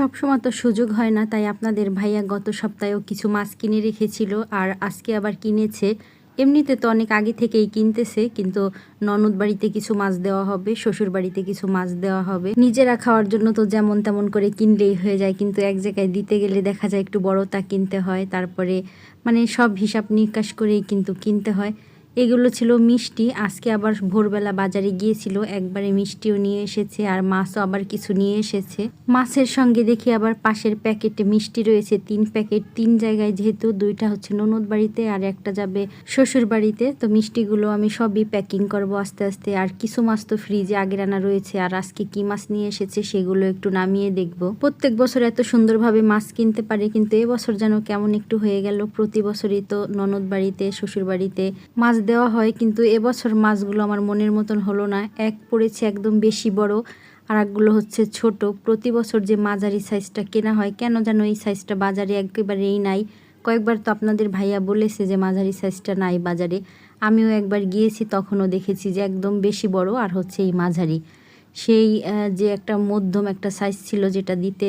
সব সময় তো সুযোগ হয় না, তাই আপনাদের ভাইয়া গত সপ্তাহেও কিছু মাছ কিনে রেখেছিল আর আজকে আবার কিনেছে। এমনিতে তো অনেক আগে থেকেই কিনতেছে, কিন্তু ননদ বাড়িতে কিছু মাছ দেওয়া হবে, শ্বশুর বাড়িতে কিছু মাছ দেওয়া হবে। নিজেরা খাওয়ার জন্য তো যেমন তেমন করে কিনলেই হয়ে যায়, কিন্তু এক জায়গায় দিতে গেলে দেখা যায় একটু বড়টা কিনতে হয়, তারপরে মানে সব হিসাব নিকাশ করেই কিন্তু কিনতে হয়। এগুলো ছিল মিষ্টি। আজকে আবার ভোরবেলা বাজারে গিয়েছিল, একবারে মিষ্টিও নিয়ে এসেছে আর মাছও আবার কিছু নিয়ে এসেছে। মাছের সঙ্গে দেখি আবার পাশের প্যাকেটে মিষ্টি রয়েছে, তিন প্যাকেট, তিন জায়গায় যেহেতু, দুইটা হচ্ছে ননদ বাড়িতে আর একটা যাবে শ্বশুর বাড়িতে। তো মিষ্টিগুলো আমি সবই প্যাকিং করব আস্তে আস্তে। আর কিছু মাছ তো ফ্রিজে আগে রান্না রয়েছে আর আজকে কি মাছ নিয়ে এসেছে সেগুলো একটু নামিয়ে দেখব। প্রত্যেক বছর এত সুন্দরভাবে মাছ কিনতে পারে, কিন্তু এবছর যেন কেমন একটু হয়ে গেল। প্রতি বছরই তো ননদ বাড়িতে, শ্বশুর বাড়িতে মাছ দেওয়া হয়, কিন্তু এবছর মাছগুলো আমার মনের মতন হলো না। এক পড়েছে একদম বেশি বড় আর একগুলো হচ্ছে ছোট। প্রতি বছর যে মাঝারি সাইজটা কেনা হয়, কেন যেন এই সাইজটা বাজারে একেবারেই নাই। কয়েকবার তো আপনাদের ভাইয়া বলেছে যে মাঝারি সাইজটা নাই বাজারে। আমিও একবার গিয়েছি, তখনও দেখেছি যে একদম বেশি বড় আর হচ্ছে এই মাঝারি। সেই যে একটা মধ্যম একটা সাইজ ছিল যেটা দিতে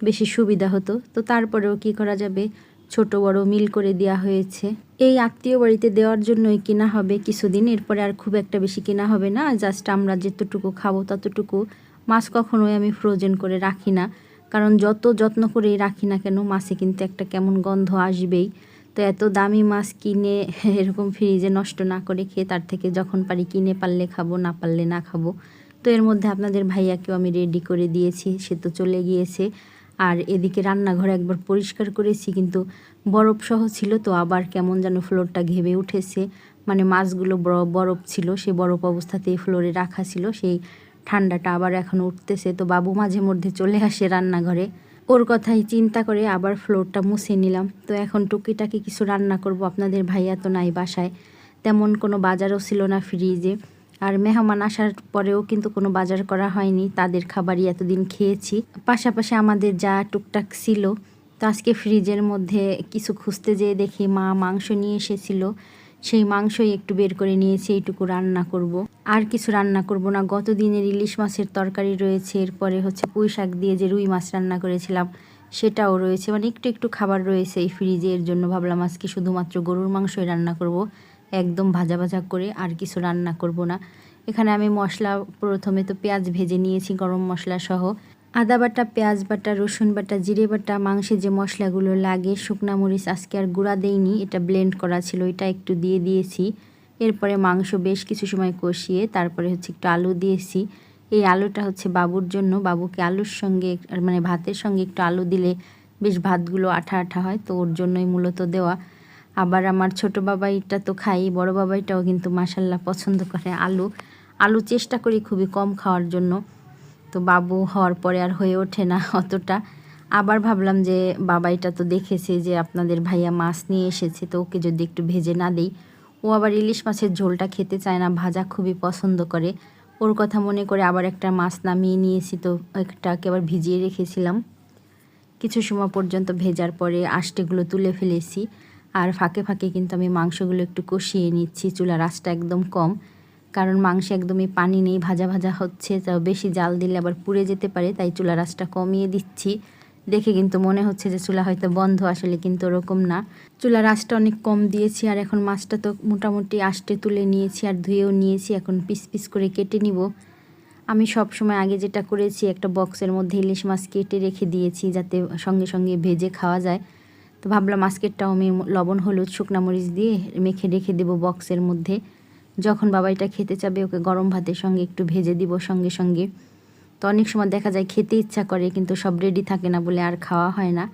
বেশি সুবিধা হতো। তো তারপরেও কি করা যাবে? ছোট বড় মিল করে দেওয়া হয়েছে। এই আত্মীয় বাড়িতে দেওয়ার জন্যই কেনা হবে কিছুদিন, এরপরে আর খুব একটা বেশি কেনা হবে না, জাস্ট আমরা যেতটুকু খাব ততটুকু। মাছ কখনোই আমি ফ্রোজেন করে রাখি না, কারণ যত যত্ন করেই রাখি না কেন, মাছে কিন্তু একটা কেমন গন্ধ আসবেই। তো এত দামি মাছ কিনে এরকম ফ্রিজে নষ্ট না করে খেয়ে তার থেকে যখন পারি কিনে পারলে খাব, না পারলে না খাব। তো এর মধ্যে আপনাদের ভাইয়াকেও আমি রেডি করে দিয়েছি, সে তো চলে গিয়েছে। আর এদিকে রান্নাঘর একবার পরিষ্কার করেছি, কিন্তু বরফ সহ ছিল তো, আবার কেমন যেন ফ্লোরটা ঘেবে উঠেছে। মানে মাছগুলো বরফ ছিল সেই বরফ অবস্থাতেই ফ্লোরে রাখা ছিল, সেই ঠান্ডাটা আবার এখন উঠতেছে। তো বাবু মাঝে মধ্যে চলে আসে রান্নাঘরে। ওর কথাই চিন্তা করে আবার ফ্লোরটা মুছে নিলাম। তো এখন টুকিটাকি কিছু রান্না করব। আপনাদের ভাইয়া তো নাই বাসায়। তেমন কোনো বাজারও ছিল না ফ্রিজে আর মেহমান আসার পরেও কিন্তু কোনো বাজার করা হয়নি, তাদের খাবারই এতদিন খেয়েছি পাশাপাশি আমাদের যা টুকটাক ছিল, তো আজকে ফ্রিজের মধ্যে কিছু খুঁজতে যেয়ে দেখি মা মাংস নিয়ে এসেছিল সেই মাংসই একটু বের করে নিয়েছি, এইটুকু রান্না করব। আর কিছু রান্না করব না গত দিনের ইলিশ মাছের তরকারি রয়েছে, এরপরে হচ্ছে পুঁই শাক দিয়ে যে রুই মাছ রান্না করেছিলাম, সেটাও রয়েছে মানে একটু একটু খাবার রয়েছে এই ফ্রিজে, এর জন্য ভাবলাম আজকে শুধুমাত্র গরুর মাংসই রান্না করব। একদম ভাজা ভাজা করে আর কিছু রান্না করব না। এখানে আমি মশলা প্রথমে তো পেঁয়াজ ভেজে নিয়েছি, গরম মশলা সহ। আদা বাটা, পেঁয়াজ বাটা, রসুন বাটা, জিরে বাটা, মাংসে যে মশলাগুলো লাগে, শুকনা মরিচ আজকে আর গুঁড়া দেইনি, এটা ব্লেন্ড করা ছিল, এটা একটু দিয়ে দিয়েছি। এরপরে মাংস বেশ কিছু সময় কষিয়ে তারপরে হচ্ছে একটু আলু দিয়েছি। এই আলুটা হচ্ছে বাবুর জন্য, বাবুকে আলুর সঙ্গে মানে ভাতের সঙ্গে একটু আলু দিলে বেশ ভাতগুলো আঠা আঠা হয়, তো ওর জন্যই মূলত দেওয়া। আবার আমার ছোট বাবাইটা তো খাই, বড় বাবাইটাও কিন্তু মাসাল্লাহ পছন্দ করে আলু। আলু চেষ্টা করি খুবই কম খাওয়ার জন্য। তো বাবু হওয়ার পরে আর হয়ে ওঠে না অতটা। আবার ভাবলাম যে বাবাইটা তো দেখেছে যে আপনাদের ভাইয়া মাছ নিয়ে এসেছে, তো ওকে যদি একটু ভেজে না দিই। ও আবার ইলিশ মাছের ঝোলটা খেতে চায় না, ভাজা খুবই পছন্দ করে। ওর কথা মনে করে আবার একটা মাছ নামিয়ে নিয়েছি, তো একটাকে আবার ভিজিয়ে রেখেছিলাম। কিছু সময় পর্যন্ত ভেজার পরে আষ্টেগুলো তুলে ফেলেছি। আর ফাঁকে ফাঁকে কিন্তু আমি মাংসগুলো একটু কষিয়ে নিচ্ছি, চুলার আঁচটা একদম কম। কারণ মাংসে একদমই পানি নেই, ভাজা ভাজা হচ্ছে, তো বেশি জাল দিলে আবার পুড়ে যেতে পারে, তাই চুলার আঁচটা কমিয়ে দিচ্ছি। দেখে কিন্তু মনে হচ্ছে যে চুলা হয়তো বন্ধ, আসলে কিন্তু ওরকম না। চুলার আঁচটা অনেক কম দিয়েছি, আর এখন মাছটা তো মোটামুটি আষ্টে তুলে নিয়েছি আর ধুয়েও নিয়েছি, এখন পিস পিস করে কেটে নিব। আমি সব সময় আগে যেটা করেছি, একটা বক্সের মধ্যে ইলিশ মাছ কেটে রেখে দিয়েছি, যাতে সঙ্গে সঙ্গে ভেজে খাওয়া যায়। তো ভাবলাম মাস্কেটটাও আমি লবণ, হলুদ, শুকনা মরিচ দিয়ে মেখে রেখে দেবো বক্সের মধ্যে। যখন বাবা এটা খেতে চাবে, ওকে গরম ভাতের সঙ্গে একটু ভেজে দিব সঙ্গে সঙ্গে। তো অনেক সময় দেখা যায় খেতে ইচ্ছা করে, কিন্তু সব রেডি থাকে না বলে আর খাওয়া হয় না।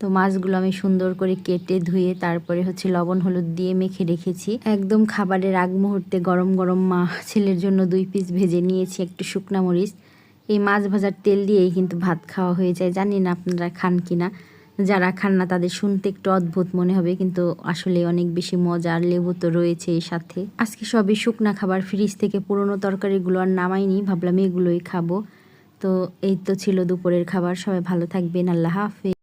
তো মাছগুলো আমি সুন্দর করে কেটে ধুয়ে তারপরে হচ্ছে লবণ, হলুদ দিয়ে মেখে রেখেছি। একদম খাবারের আগ মুহূর্তে গরম গরম মা ছেলের জন্য দুই পিস ভেজে নিয়েছি একটু শুকনা মরিচ। এই মাছ ভাজার তেল দিয়েই কিন্তু ভাত খাওয়া হয়ে যায়। জানি না আপনারা খান কি না যারা খান না, তাদের শুনতে একটু অদ্ভুত মনে হবে, কিন্তু আসলে অনেক বেশি মজার লেবু তো রয়েছে এর সাথে। আজকে সবই শুকনা খাবার, ফ্রিজ থেকে পুরনো তরকারিগুলো আর নামাইনি, ভাবলাম এগুলোই খাব। তো এই তো ছিল দুপুরের খাবার, সবাই ভালো থাকবেন, আল্লাহ হাফেজ।